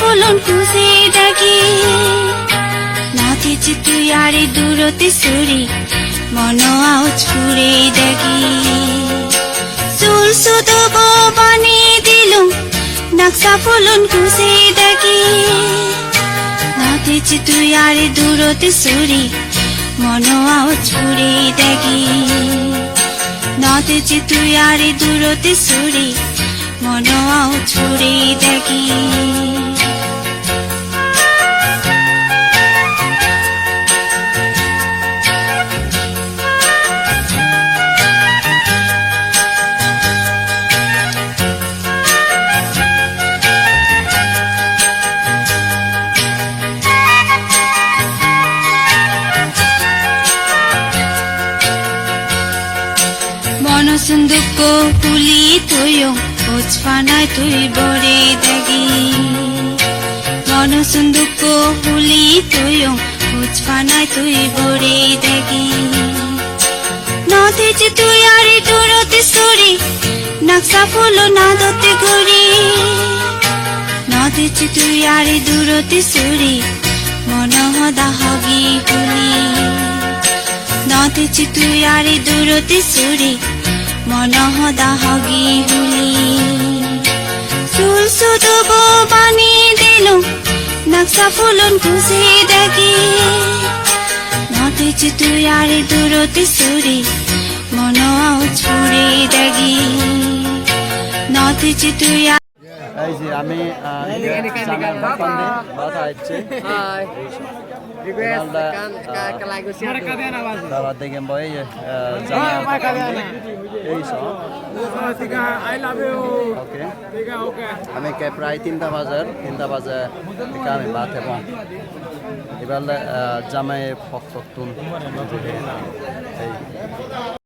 ফুলন খুশি ডাকি নাচিছি তুই আরে দূরতে সুরি মন আও ছুড়ে দেখি। চুল সুধব বানি দিলো নকশা ফলন খুশি দেখি। নাতিছি তুই আর দূরতে সুরি মন আও ছুরি দেখি। নাচেছি তুই আর দূরতে সুরি সুন্দুক পুলি তুইও উচফানায় তুই বরে দেখি। মন সুন্দুক পুলি তুইও উচফানায় তুই বরে দেখি। নথেছে তুই আরে দূরতে সরি, নকশা ফুলো না দতে ঘুরি নথেছে তুই আরে দূরতে সরি, মন হদা হগি ফুলি নথেছি তুই আরে দূরতে সুরি হদা হগি হুলি। চুল সুদব বানি দিল নকশা ফুলন খুশি দেখি। তুই আরে দূরতে সুরি মন ছুড়ে দেখি। তুই আ- এই যে আমি হচ্ছে আমি প্রায় তিনটা বাজার তিনটা বাজে আমি বাদ এবং এবার জামাই ফক ফক তুন এই।